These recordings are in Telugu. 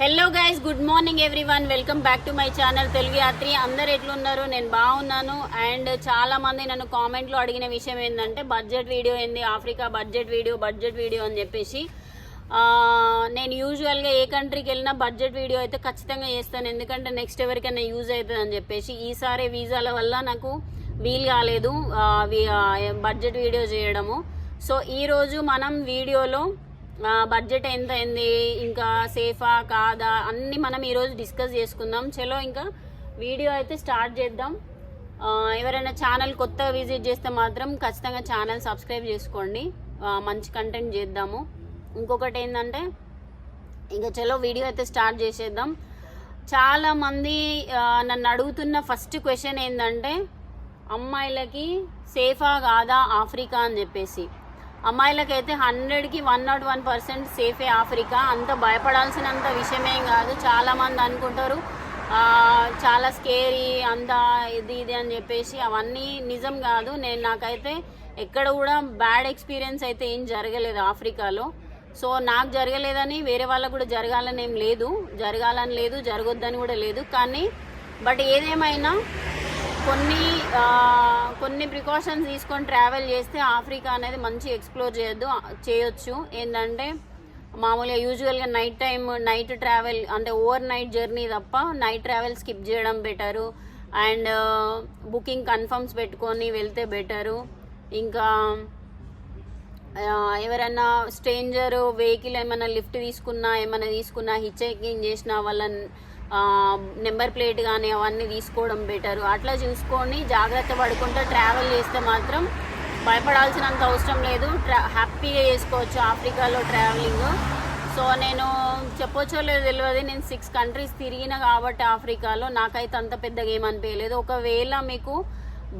Hello guys good morning everyone welcome back to my channel Telugu Yatri అందరు ఎట్లున్నారు నేను బాగున్నాను. అండ్ చాలా మంది నన్ను కామెంట్లో అడిగిన విషయం ఏంటంటే బడ్జెట్ వీడియో ఏంది? Africa budget video budget video అని చెప్పేసి. నేను యూజువల్గా ఏ కంట్రీకి వెళ్ళినా బడ్జెట్ వీడియో అయితే ఖచ్చితంగా చేస్తాను. ఎందుకంటే నెక్స్ట్ ఎవరికైనా యూజ్ అవుతుంది అని చెప్పేసి. ఈసారి వీసాల వల్ల నాకు వీలు కాలేదు బడ్జెట్ వీడియో చేయడము. సో ఈరోజు మనం వీడియోలో బడ్జెట్ ఎంత అయింది ఇంకా సేఫా కాదా? అన్నీ మనం ఈరోజు డిస్కస్ చేసుకుందాం. చలో ఇంకా వీడియో అయితే స్టార్ట్ చేద్దాం. ఎవరైనా ఛానల్ కొత్తగా విజిట్ చేస్తే మాత్రం ఖచ్చితంగా ఛానల్ సబ్స్క్రైబ్ చేసుకోండి. మంచి కంటెంట్ చేద్దాము. ఇంకొకటి ఏంటంటే ఇంకా చలో వీడియో అయితే స్టార్ట్ చేసేద్దాం. చాలామంది నన్ను అడుగుతున్న ఫస్ట్ క్వశ్చన్ ఏంటంటే అమ్మాయిలకి సేఫా కాదా ఆఫ్రికా అని చెప్పేసి. అమ్మాయిలకైతే హండ్రెడ్కి వన్ నాట్ వన్ పర్సెంట్ సేఫే ఆఫ్రికా. అంత భయపడాల్సినంత విషయమేం కాదు. చాలామంది అనుకుంటారు చాలా స్కేరీ అంత ఇది ఇది అని చెప్పేసి అవన్నీ నిజం కాదు. నేను నాకైతే ఎక్కడ కూడా బ్యాడ్ ఎక్స్పీరియన్స్ అయితే ఏం జరగలేదు ఆఫ్రికాలో. సో నాకు జరగలేదని వేరే వాళ్ళకు కూడా జరగాలని ఏం లేదు. జరగాలని లేదు జరగొద్దని కూడా లేదు. కానీ బట్ ఏదేమైనా కొన్ని కొన్ని ప్రికాషన్స్ తీసుకొని ట్రావెల్ చేస్తే ఆఫ్రికా అనేది మంచి ఎక్స్ప్లోర్ చేయొద్దు చేయొచ్చు. ఏంటంటే మామూలుగా యూజువల్గా నైట్ టైం నైట్ ట్రావెల్ అంటే ఓవర్ నైట్ జర్నీ తప్ప నైట్ ట్రావెల్ స్కిప్ చేయడం బెటరు అండ్ బుకింగ్ కన్ఫర్మ్స్ పెట్టుకొని వెళ్తే బెటరు ఇంకా ఎవరైనా స్ట్రేంజర్ వెహికల్ ఏమైనా లిఫ్ట్ తీసుకున్నా ఏమైనా తీసుకున్నా హిచ్ హైకింగ్ చేసిన వాళ్ళ నెంబర్ ప్లేట్ కానీ అవన్నీ తీసుకోవడం బెటర్. అట్లా చూసుకొని జాగ్రత్త పడుకుంటూ ట్రావెల్ చేస్తే మాత్రం భయపడాల్సినంత అవసరం లేదు. ట్రా హ్యాపీగా చేసుకోవచ్చు ఆఫ్రికాలో ట్రావెలింగ్. సో నేను చెప్పొచ్చో లేదో తెలియదు నేను సిక్స్ కంట్రీస్ తిరిగిన కాబట్టి ఆఫ్రికాలో నాకైతే అంత పెద్దగా ఏమనిపించలేదు ఒకవేళ మీకు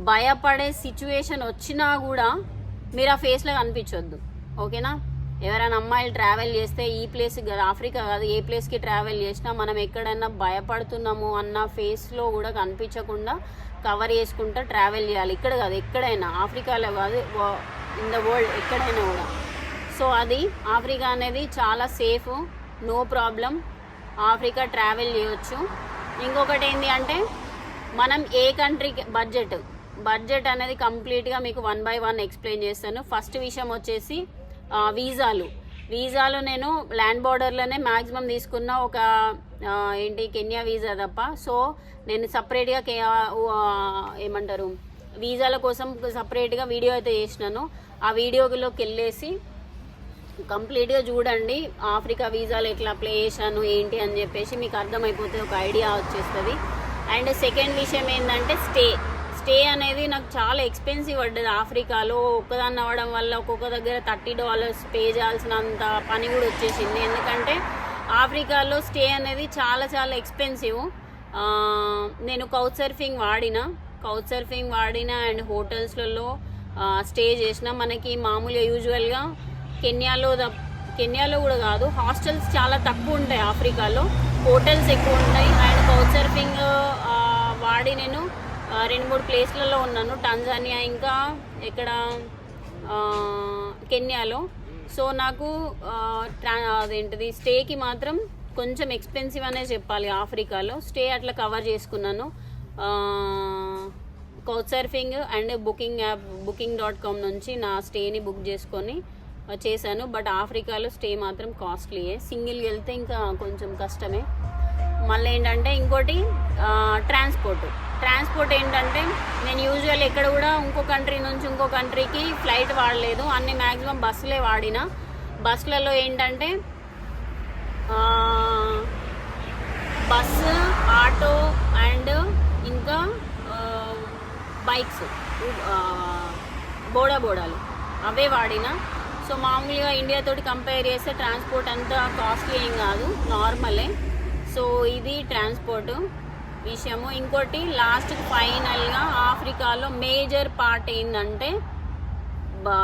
భయపడే సిచ్యువేషన్ వచ్చినా కూడా మీరు ఆ ఫేస్లో కనిపించొద్దు. ఓకేనా? ఎవరైనా అమ్మాయిలు ట్రావెల్ చేస్తే ఈ ప్లేస్ కాదు ఆఫ్రికా కాదు ఏ ప్లేస్కి ట్రావెల్ చేసినా మనం ఎక్కడైనా భయపడుతున్నాము అన్న ఫేస్లో కూడా కనిపించకుండా కవర్ చేసుకుంటూ ట్రావెల్ చేయాలి. ఇక్కడ కాదు ఎక్కడైనా ఆఫ్రికాలో కాదు ఇన్ ద వరల్డ్ ఎక్కడైనా కూడా. సో అది ఆఫ్రికా అనేది చాలా safe no problem. Africa travel చేయొచ్చు. ఇంకొకటి ఏంటి అంటే మనం ఏ కంట్రీకి బడ్జెట్ బడ్జెట్ అనేది కంప్లీట్గా మీకు వన్ బై వన్ ఎక్స్ప్లెయిన్ చేస్తాను. ఫస్ట్ విషయం వచ్చేసి వీసాలు. వీసాలు నేను ల్యాండ్ బార్డర్లోనే మ్యాక్సిమం తీసుకున్న ఒక ఏంటి కెన్యా వీసా తప్ప. సో నేను సపరేట్గా కే ఏమంటారు వీసాల కోసం సపరేట్గా వీడియో అయితే చేసినాను. ఆ వీడియోలోకి వెళ్ళేసి కంప్లీట్గా చూడండి ఆఫ్రికా వీసాలు ఎట్లా అప్లై చేశాను ఏంటి అని చెప్పేసి మీకు అర్థమైపోతుంది ఒక ఐడియా వచ్చేస్తుంది. అండ్ సెకండ్ విషయం ఏంటంటే స్టే. స్టే అనేది నాకు చాలా ఎక్స్పెన్సివ్ పడ్డది ఆఫ్రికాలో. ఒక్కదాన్ని అవ్వడం వల్ల ఒక్కొక్క దగ్గర థర్టీ డాలర్స్ పే చేయాల్సినంత పని కూడా వచ్చేసింది. ఎందుకంటే ఆఫ్రికాలో స్టే అనేది చాలా చాలా ఎక్స్పెన్సివ్ నేను కౌచ్ సర్ఫింగ్ వాడిన. కౌచ్ సర్ఫింగ్ వాడిన అండ్ హోటల్స్లలో స్టే చేసిన. మనకి మామూలుగా యూజువల్గా కెన్యాలో ద- కెన్యాలో కూడా కాదు హాస్టల్స్ చాలా తక్కువ ఉంటాయి ఆఫ్రికాలో. హోటల్స్ ఎక్కువ ఉంటాయి. అండ్ కౌచ్ సర్ఫింగ్ వాడి నేను రెండు మూడు ప్లేస్లలో ఉన్నాను. టాంజానియా ఇంకా ఇక్కడ కెన్యాలో. సో నాకు ట్రా అదేంటిది స్టేకి మాత్రం కొంచెం ఎక్స్పెన్సివ్ అనే చెప్పాలి ఆఫ్రికాలో. స్టే అట్లా కవర్ చేసుకున్నాను. Couch surfing and booking app booking dot com నుంచి నా స్టేని బుక్ చేసుకొని చేశాను. బట్ ఆఫ్రికాలో స్టే మాత్రం కాస్ట్లీయే. సింగిల్ వెళ్తే ఇంకా కొంచెం కష్టమే. మళ్ళీ ఏంటంటే ఇంకోటి ట్రాన్స్పోర్ట్ ట్రాన్స్పోర్ట్ ఏంటంటే నేను యూజువల్ ఎక్కడ కూడా ఇంకో కంట్రీ నుంచి ఇంకో కంట్రీకి ఫ్లైట్ వాడలేదు. అన్ని మ్యాక్సిమం బస్సులే వాడిన. బస్సులలో ఏంటంటే బస్సు ఆటో అండ్ ఇంకా బైక్స్ బోడా బోడాలు. అవే వాడిన. సో మామూలుగా ఇండియాతోటి కంపేర్ చేస్తే ట్రాన్స్పోర్ట్ అంత కాస్ట్లీ ఏం కాదు. నార్మలే సో ఇది ట్రాన్స్పోర్ట్ విషయము. ఇంకోటి లాస్ట్ ఫైనల్గా ఆఫ్రికాలో మేజర్ పార్ట్ ఏంటంటే బా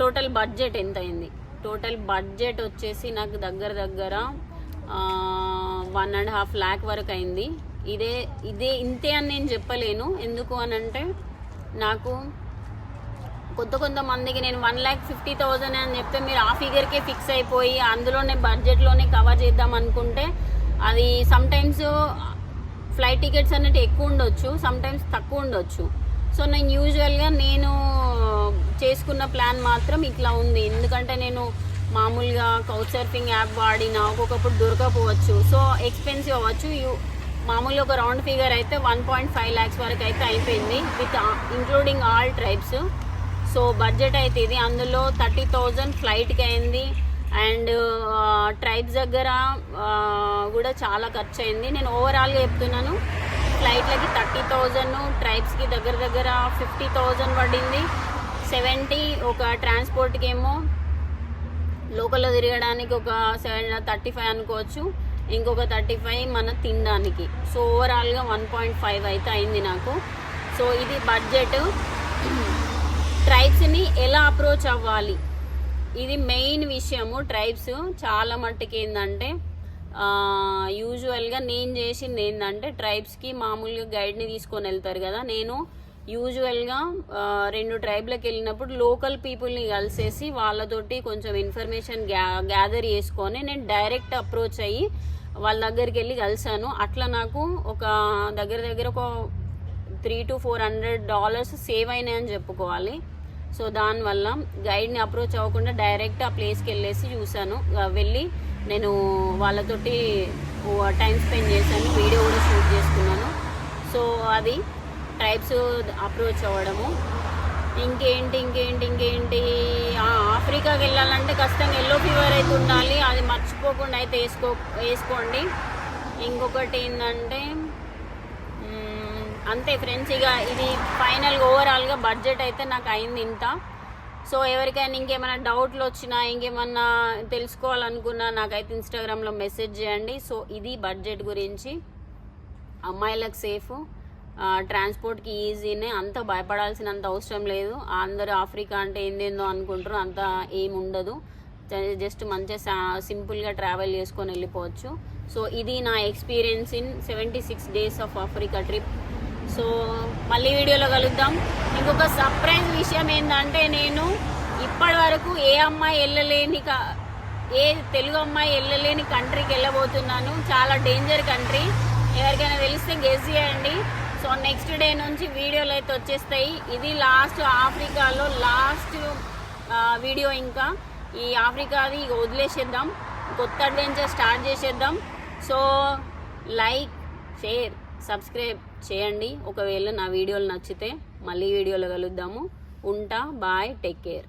టోటల్ బడ్జెట్ ఎంత అయింది టోటల్ బడ్జెట్ వచ్చేసి నాకు దగ్గర దగ్గర వన్ అండ్ హాఫ్ ల్యాక్ వరకు అయింది. ఇదే ఇదే ఇంతే అని నేను చెప్పలేను. ఎందుకు అని అంటే నాకు కొత్త కొంతమందికి నేను వన్ ల్యాక్ ఫిఫ్టీ థౌజండ్ అని చెప్తే మీరు ఆ ఫిగర్కే ఫిక్స్ అయిపోయి అందులోనే బడ్జెట్లోనే కవర్ చేద్దాం అనుకుంటే అది సమ్టైమ్స్ ఫ్లైట్ టికెట్స్ అనేవి ఎక్కువ ఉండొచ్చు సమ్టైమ్స్ తక్కువ ఉండొచ్చు. సో నేను యూజువల్గా నేను చేసుకున్న ప్లాన్ మాత్రం ఇట్లా ఉంది. ఎందుకంటే నేను మామూలుగా కౌచ్ సర్ఫింగ్ యాప్ వాడిన ఒక్కొక్కప్పుడు దొరకపోవచ్చు. సో ఎక్స్పెన్సివ్ అవ్వచ్చు. యూ మామూలుగా ఒక రౌండ్ ఫిగర్ అయితే వన్ పాయింట్ ఫైవ్ ల్యాక్స్ వరకు అయితే అయిపోయింది. With including all tribes so budget అయితే ఇది. అందులో థర్టీ థౌజండ్ ఫ్లైట్కి అయింది. అండ్ ట్రైబ్స్ దగ్గర కూడా చాలా ఖర్చు అయింది. నేను ఓవరాల్గా చెప్తున్నాను. ఫ్లైట్లకి థర్టీ థౌజండ్ ట్రైబ్స్కి దగ్గర దగ్గర ఫిఫ్టీ థౌజండ్ పడింది. సెవెంటీ ఒక ట్రాన్స్పోర్ట్కి ఏమో లోకల్లో తిరగడానికి ఒక సెవెన్ థర్టీ ఫైవ్ అనుకోవచ్చు. ఇంకొక థర్టీ ఫైవ్ మన తినడానికి. సో ఓవరాల్గా వన్ పాయింట్ ఫైవ్ అయితే అయింది నాకు. సో ఇది బడ్జెట్. ట్రైబ్స్ని ఎలా అప్రోచ్ అవ్వాలి? ఇది మెయిన్ విషయము. ట్రైబ్స్ చాలా మట్టుకు ఏంటంటే యూజువల్గా నేను చేసింది ఏంటంటే ట్రైబ్స్కి మామూలుగా గైడ్ని తీసుకొని వెళ్తారు కదా. నేను యూజువల్గా రెండు ట్రైబ్లకు వెళ్ళినప్పుడు లోకల్ పీపుల్ని కలిసేసి వాళ్ళతోటి కొంచెం ఇన్ఫర్మేషన్ గ్యా గ్యాదర్ చేసుకొని నేను డైరెక్ట్ అప్రోచ్ అయ్యి వాళ్ళ దగ్గరికి వెళ్ళి కలిసాను అట్లా నాకు ఒక దగ్గర దగ్గర ఒక three to four hundred dollars save అయినాయని చెప్పుకోవాలి. సో దానివల్ల గైడ్ని అప్రోచ్ అవ్వకుండా డైరెక్ట్ ఆ ప్లేస్కి వెళ్ళేసి చూశాను. వెళ్ళి నేను వాళ్ళతోటి టైం స్పెండ్ చేశాను. వీడియో కూడా షూట్ చేసుకున్నాను. సో అది ట్రైబ్స్ అప్రోచ్ అవ్వడము. ఇంకేంటి ఇంకేంటి ఇంకేంటి? ఆఫ్రికాకి వెళ్ళాలంటే కష్టం. ఎల్లో ఫీవర్ అయితే ఉండాలి. అది మర్చిపోకుండా అయితే వేసుకో వేసుకోండి. ఇంకొకటి ఏంటంటే అంతే ఫ్రెండ్స్ ఇక ఇది ఫైనల్ ఓవరాల్గా బడ్జెట్ అయితే నాకు అయింది ఇంత. సో ఎవరికైనా ఇంకేమైనా డౌట్లు వచ్చినా ఇంకేమన్నా తెలుసుకోవాలనుకున్నా నాకైతే ఇన్స్టాగ్రామ్లో మెసేజ్ చేయండి. సో ఇది బడ్జెట్ గురించి. అమ్మాయిలకు సేఫ్ ట్రాన్స్పోర్ట్కి ఈజీనే అంత భయపడాల్సినంత అవసరం లేదు. అందరూ ఆఫ్రికా అంటే ఏందేందో అనుకుంటారు అంత ఏమి ఉండదు జస్ట్ మంచిగా సింపుల్గా ట్రావెల్ చేసుకొని వెళ్ళిపోవచ్చు. సో ఇది నా experience in seventy six days of Africa trip so మళ్ళీ వీడియోలో కలుద్దాం. ఇంకొక సర్ప్రైజ్ విషయం ఏంటంటే నేను ఇప్పటి వరకు ఏ అమ్మాయి వెళ్ళలేని క- ఏ తెలుగు అమ్మాయి వెళ్ళలేని కంట్రీకి వెళ్ళబోతున్నాను. చాలా డేంజర్ కంట్రీ ఎవరికైనా తెలిస్తే గెస్ చేయండి. సో నెక్స్ట్ డే నుంచి వీడియోలు అయితే వచ్చేస్తాయి. ఇది లాస్ట్ ఆఫ్రికాలో లాస్ట్ వీడియో ఇంకా. ఈ ఆఫ్రికాది ఇక వదిలేసేద్దాం. కొత్త అడ్వెంచర్ స్టార్ట్ చేసేద్దాం. సో లైక్ షేర్ సబ్స్క్రైబ్ చేయండి. ఒకవేళ నా వీడియోలు నచ్చితే మళ్ళీ వీడియోలో కలుద్దాము. ఉంటా బాయ్ టేక్ కేర్.